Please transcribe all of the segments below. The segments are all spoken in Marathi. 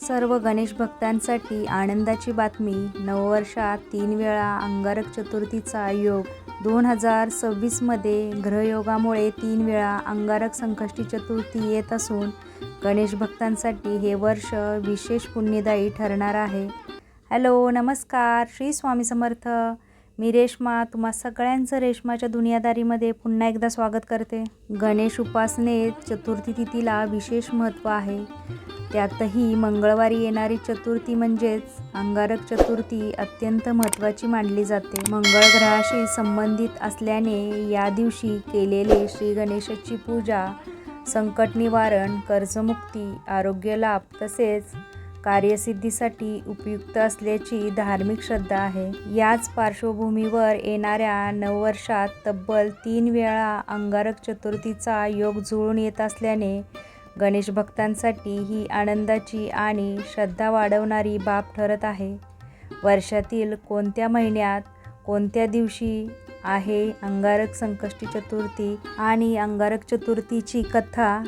सर्व गणेश भक्तांसाठी आनंदाची बातमी. नववर्षात तीन वेळा अंगारक चतुर्थीचा योग. दोन हजार सव्वीसमध्ये ग्रहयोगामुळे तीन वेळा अंगारक संकष्टी चतुर्थी येत असून गणेश भक्तांसाठी हे वर्ष विशेष पुण्यदायी ठरणार आहे. हॅलो नमस्कार. श्री स्वामी समर्थ. मी रेश्मा तुम्हा सगळ्यांचं रेश्माच्या दुनियादारीमध्ये पुन्हा एकदा स्वागत करते. गणेश उपासनेत चतुर्थी तिथीला विशेष महत्त्व आहे. त्यातही मंगळवारी येणारी चतुर्थी म्हणजेच अंगारक चतुर्थी अत्यंत महत्त्वाची मानली जाते. मंगळ ग्रहाशी संबंधित असल्याने या दिवशी केलेले श्री गणेशाची पूजा संकट निवारण कर्जमुक्ती आरोग्य लाभ तसेच कार्यसिद्धीसाठी उपयुक्त असल्याची धार्मिक श्रद्धा आहे. याच पार्श्वभूमीवर येणाऱ्या नववर्षात तब्बल तीन वेळा अंगारक चतुर्थीचा योग जुळून येत असल्याने गणेश भक्तांसाठी ही आनंदाची आणि श्रद्धा वाढवणारी बाब ठरत आहे. वर्षातील कोणत्या महिन्यात कोणत्या दिवशी आहे अंगारक संकष्टी चतुर्थी आणि अंगारक चतुर्थीची कथा?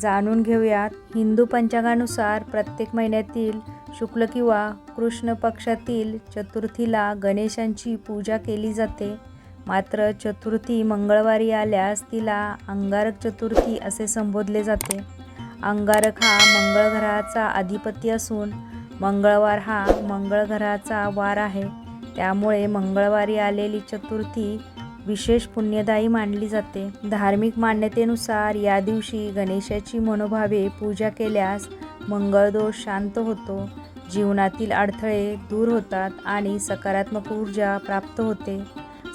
जाणून घेऊयात. हिंदू पंचांगानुसार प्रत्येक महिन्यातील शुक्ल किंवा कृष्ण पक्षातील चतुर्थीला गणेशांची पूजा केली जाते. मात्र चतुर्थी मंगळवारी आल्यास तिला अंगारक चतुर्थी असे संबोधले जाते. अंगारक हा मंगळग्रहाचा अधिपती असून मंगळवार हा मंगळग्रहाचा वार आहे. त्यामुळे मंगळवारी आलेली चतुर्थी विशेष पुण्यदायी मानली जाते. धार्मिक मान्यतेनुसार या दिवशी गणेशाची मनोभावे पूजा केल्यास मंगळदोष शांत होतो. जीवनातील अडथळे दूर होतात आणि सकारात्मक ऊर्जा प्राप्त होते.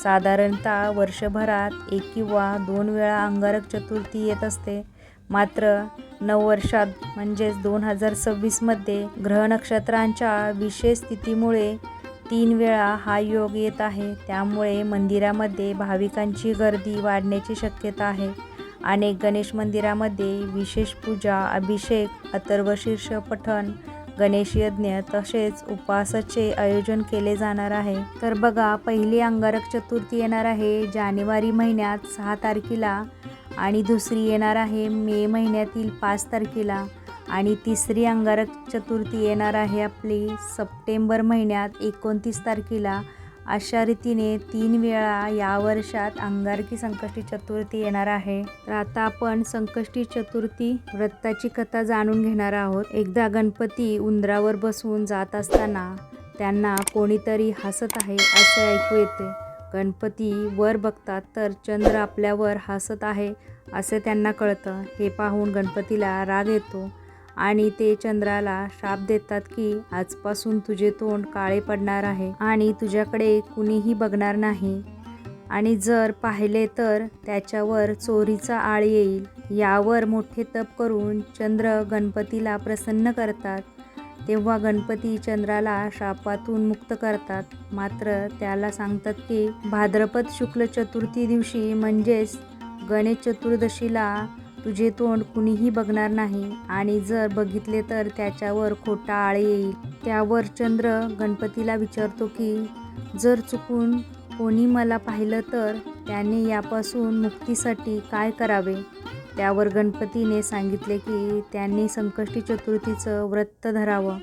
साधारणतः वर्षभरात एक किंवा दोन वेळा अंगारक चतुर्थी येत असते. मात्र नववर्षात म्हणजेच दोन हजार सव्वीसमध्ये ग्रह नक्षत्रांच्या विशेष स्थितीमुळे तीन वेळा हा योग येत आहे. त्यामुळे मंदिरामध्ये भाविकांची गर्दी वाढण्याची शक्यता आहे. अनेक गणेश मंदिरामध्ये विशेष पूजा अभिषेक अथर्वशीर्ष पठण गणेश यज्ञ तसेच उपवासाचे आयोजन केले जाणार आहे. तर बघा पहिली अंगारक चतुर्थी येणार आहे जानेवारी महिन्यात सहा तारखेला आणि दुसरी येणार आहे मे महिन्यातील पाच तारखेला. आणि तिसरी अंगारक चतुर्थी येणार आहे आपली सप्टेंबर महिन्यात एकोणतीस तारखेला. अशा रीतीने तीन वेळा या वर्षात अंगारकी संकष्टी चतुर्थी येणार आहे. तर आता आपण संकष्टी चतुर्थी व्रताची कथा जाणून घेणार आहोत. एकदा गणपती उंदरावर बसून जात असताना त्यांना कोणीतरी हसत आहे असे ऐकू येते. गणपती वर बघतात तर चंद्र आपल्यावर हसत आहे असे त्यांना कळतं. हे पाहून गणपतीला राग येतो. आणि ते चंद्राला शाप देतात की आजपासून तुझे तोंड काळे पडणार आहे आणि तुझ्याकडे कुणीही बघणार नाही. आणि जर पाहिले तर त्याच्यावर चोरीचा आळ येईल. यावर मोठे तप करून चंद्र गणपतीला प्रसन्न करतात. तेव्हा गणपती चंद्राला शापातून मुक्त करतात. मात्र त्याला सांगतात की भाद्रपद शुक्ल चतुर्थी दिवशी म्हणजेच गणेश चतुर्दशीला तुझे तोंड कुणीही बघणार नाही. आणि जर बघितले तर त्याच्यावर खोटा आळ येईल. त्यावर चंद्र गणपतीला विचारतो की जर चुकून कोणी मला पाहिलं तर त्याने यापासून मुक्तीसाठी काय करावे? त्यावर गणपतीने सांगितले की त्यांनी संकष्टी चतुर्थीचं व्रत धरावं.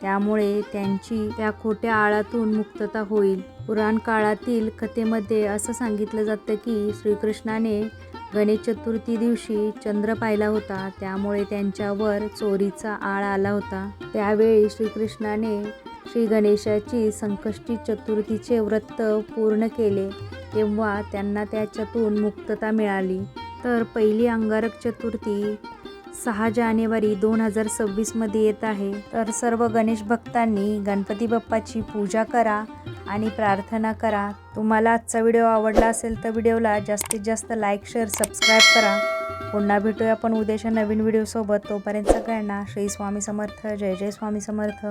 त्यामुळे त्यांची त्या खोट्या आळातून मुक्तता होईल. पुराण काळातील कथेमध्ये असं सांगितलं जातं की श्रीकृष्णाने गणेश चतुर्थी दिवशी चंद्र पाहिला होता त्यामुळे त्यांच्यावर चोरीचा आळ आला होता. त्यावेळी श्रीकृष्णाने श्री गणेशाची संकष्टी चतुर्थीचे व्रत पूर्ण केले तेव्हा त्यांना त्याच्यातून मुक्तता मिळाली. तर पहिली अंगारक चतुर्थी सहा जानेवारी दोन हजार सव्वीसमध्ये येत आहे. तर सर्व गणेश भक्तांनी गणपती बाप्पाची पूजा करा आणि प्रार्थना करा. तुम्हाला आजचा व्हिडिओ आवडला असेल तर व्हिडिओला जास्तीत जास्त लाईक शेअर सबस्क्राईब करा. पुन्हा भेटूया आपण उद्याच्या नवीन व्हिडिओसोबत. तोपर्यंत सगळ्यांना श्री स्वामी समर्थ. जय जय स्वामी समर्थ.